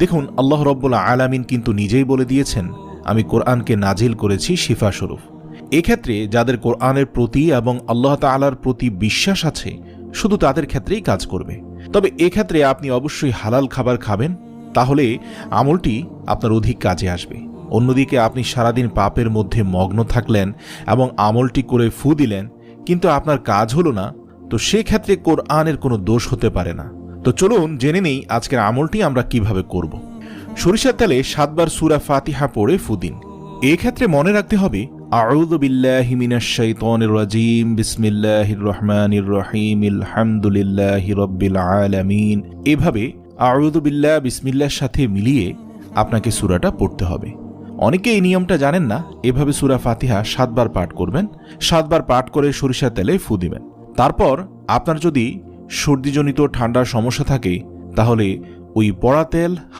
দেখুন, আল্লাহ রব্বুল্লা আলামিন কিন্তু নিজেই বলে দিয়েছেন, আমি কোরআনকে নাজিল করেছি শিফা স্বরূপ এক্ষেত্রে যাদের কোরআনের প্রতি এবং আল্লাহ তাআলার প্রতি বিশ্বাস আছে, শুধু তাদের ক্ষেত্রেই কাজ করবে। তবে এক্ষেত্রে আপনি অবশ্যই হালাল খাবার খাবেন, তাহলে আমলটি আপনার অধিক কাজে আসবে। অন্যদিকে আপনি সারাদিন পাপের মধ্যে মগ্ন থাকলেন এবং আমলটি করে ফু দিলেন, কিন্তু আপনার কাজ হলো না, তো সেক্ষেত্রে কোরআনের কোনো দোষ হতে পারে না। তো চলুন জেনে নেই আজকের আমলটি আমরা কীভাবে করব। সরিষার তেলে সাতবার সুরা ফাতিহা পড়ে ফুদিন। এক্ষেত্রে মনে রাখতে হবে এভাবে বিসমিল্লাহর সাথে মিলিয়ে আপনাকে সুরাটা পড়তে হবে। অনেকে এই নিয়মটা জানেন না, এভাবে সুরা ফাতিহা সাতবার পাঠ করবেন, সাতবার পাঠ করে সরিষার তেলে ফু দিবেন তারপর আপনার যদি সর্দিজনিত ঠান্ডার সমস্যা থাকে তাহলে ওই পড়া তেল